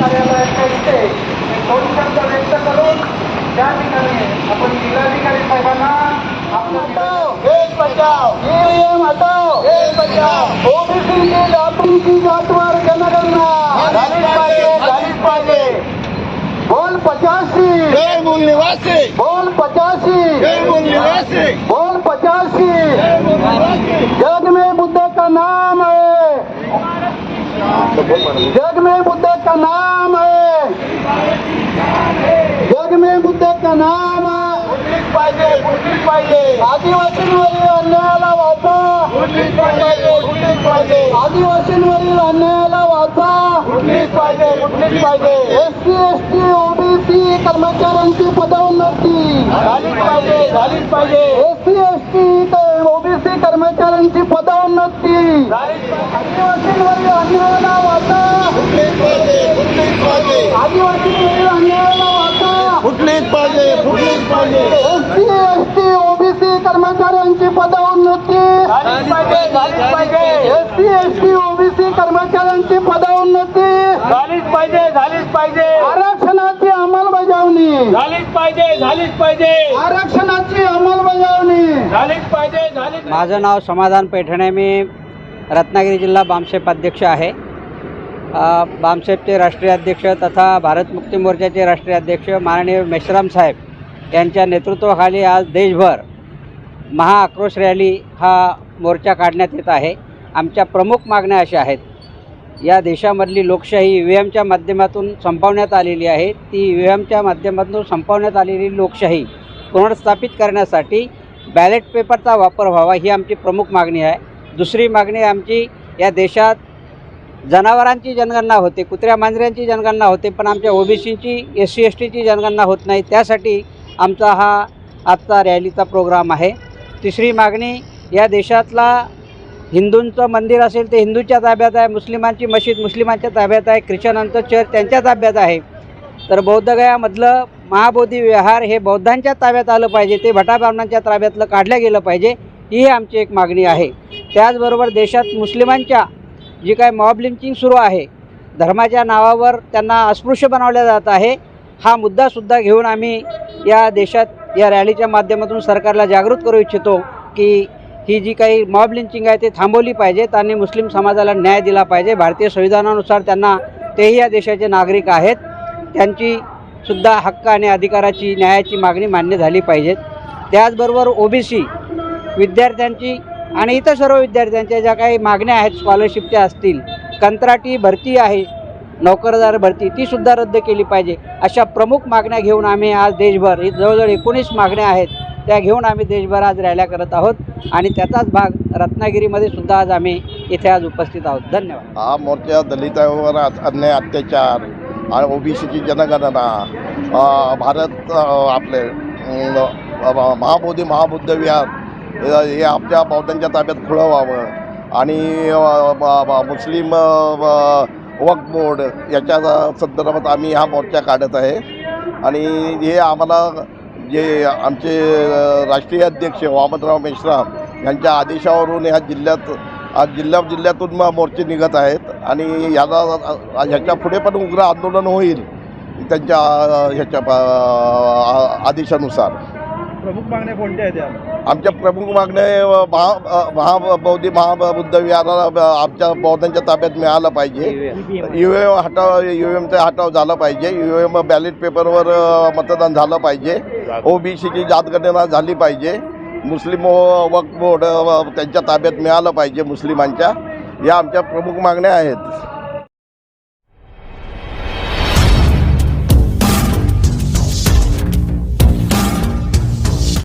कार्यालयाच्या इथे शब्द व्यक्त करून त्या ठिकाणी आपण जिल्हाधिकारी साहेबांना देश बचाओ ईवीएम हटाओ देश बचाओ ओबीसी की जातवार जनगणना झालीच पाहिजे झालीच पाहिजे बोल पचासी जय मूल निवासी बोल पचासी। जय मूल निवासी बोल पचासी। जय मूल निवासी जग में बुद्ध का नाम है? जग में बुद्ध का नाम है। पाहिजे उठलीच पाहिजे आदिवासींवरील अन्यायाला वाचा। पाहिजे पाहिजे आदिवासींवरील अन्यायाला वाचा। पाहिजे पाहिजे S C S T OBC कर्मचाऱ्यांची पदोन्नती झालीच पाहिजे झालीच पाहिजे S C S T OBC कर्मचाऱ्यांची पदोन्नती आदिवासींवरील अन्यायाला वाचा फुटलीच पाहिजे फुटलीच पाहिजे आदिवासींवरील अन्यायाला वाचा फुटलीच पाहिजे फुटलीच पाहिजे एसटी एसटी ओबीसी कर्मचाऱ्यांची पदोन्नती झालीच पाहिजे, झालीच पाहिजे. एसटी एसटी ओबीसी कर्मचाऱ्यांची पदोन्नती झालीच पाहिजे झालीच पाहिजे. आरक्षणाची अंमलबजावणी. झालीच पाहिजे झालीच पाहिजे. आरक्षणाची अंमलबजावणी. झालीच पाहिजे झालीच माझं नाव समाधान पैठणे. मी रत्नागिरी जिल्हा बामसेप अध्यक्ष आहे. बामसेपचे राष्ट्रीय अध्यक्ष तथा भारत मुक्ती मोर्चाचे राष्ट्रीय अध्यक्ष माननीय मेश्राम साहेब. यांच्या नेतृत्वाखाली आज देशभर महाआक्रोश रॅली हा मोर्चा काढण्यात येत आहे. आमच्या प्रमुख मागण्या अशा आहेत. या देशामधली लोकशाही ई व्ही एमच्या माध्यमातून संपवण्यात आलेली आहे. ती ई व्ही एमच्या माध्यमातून संपवण्यात आलेली लोकशाही पुनर्स्थापित करण्यासाठी बॅलेट पेपरचा वापर व्हावा ही आमची प्रमुख मागणी आहे. दुसरी मागणी आमची या देशात जनावरांची जनगणना होते कुत्र्या मांजऱ्यांची जनगणना होते पण आमच्या ओबीसीची एस सी एस टीची जनगणना होत नाही. त्यासाठी आमचा हा आजचा रॅलीचा प्रोग्राम आहे. तिसरी मागणी या देशातला हिंदूंचं मंदिर असेल ते हिंदूच्या ताब्यात आहे मुस्लिमांची मशीद मुस्लिमांच्या ताब्यात आहे ख्रिश्चनांचं चर्च त्यांच्या ताब्यात आहे. तर बौद्धगयामधलं महाबोधी विहार हे बौद्धांच्या ताब्यात आलं पाहिजे ते भटाब्राह्मणांच्या ताब्यातलं काढलं गेलं पाहिजे ही आमची एक मागणी आहे. त्याचबरोबर देशात मुस्लिमांच्या जी काय मॉब लिंचिंग सुरू आहे धर्माच्या नावावर त्यांना अस्पृश्य बनवलं जात आहे हा मुद्दासुद्धा घेऊन आम्ही या देशात या रॅलीच्या माध्यमातून सरकारला जागृत करू इच्छितो की ही जी काही मॉब लिंचिंग आहे ते थांबवली पाहिजेत आणि मुस्लिम समाजाला न्याय दिला पाहिजे. भारतीय संविधानानुसार त्यांना तेही या देशाचे नागरिक आहेत. त्यांची सुद्धा हक्क आणि अधिकाराची न्यायाची मागणी मान्य झाली पाहिजेत त्याचबरोबर ओबीसी विद्यार्थ्यांची आणि इतर सर्व विद्यार्थ्यांच्या ज्या काही मागण्या आहेत स्कॉलरशिपच्या असतील. कंत्राटी भरती आहे नोकरदार भरती तीसुद्धा रद्द केली पाहिजे. अशा प्रमुख मागण्या घेऊन आम्ही आज देशभर ही जवळजवळ एकोणीस मागण्या आहेत त्या घेऊन आम्ही देशभर आज रॅल्या करत आहोत. आणि त्याचाच भाग रत्नागिरीमध्ये सुद्धा आज आम्ही इथे आज उपस्थित आहोत. धन्यवाद. हा मोर्चा दलितांवर अन्याय अत्याचार आणि ओबीसीची जनगणना भारत आपले महाबोधी महाबुद्ध विहार हे आपल्या बौद्धांच्या ताब्यात खुलं व्हावं आणि मुस्लिम वक्फ बोर्ड याच्या संदर्भात आम्ही हा मोर्चा काढत आहे. आणि हे आम्हाला जे आमचे राष्ट्रीय अध्यक्ष वामनराव मेश्राम यांच्या आदेशावरून ह्या जिल्ह्यात आज जिल्ह्या जिल्ह्यातून मग मोर्चे निघत आहेत. आणि याला ह्याच्या पुढे पण उग्र आंदोलन होईल त्यांच्या ह्याच्या आदेशानुसार. प्रमुख मागण्या कोणत्या आहेत आमच्या प्रमुख मागण्या महा महाबौद्धी महाबुद्ध विहाराला आमच्या बौद्धांच्या ताब्यात मिळालं पाहिजे. यू एम हटाव यू एमचा हटाव झाला पाहिजे. यू एम बॅलेट पेपरवर मतदान झालं पाहिजे. ओबीसीची जातगणना झाली पाहिजे. मुस्लिम हो, वक्फ बोर्ड त्यांच्या ताब्यात मिळालं पाहिजे मुस्लिमांच्या. या आमच्या प्रमुख मागण्या आहेत.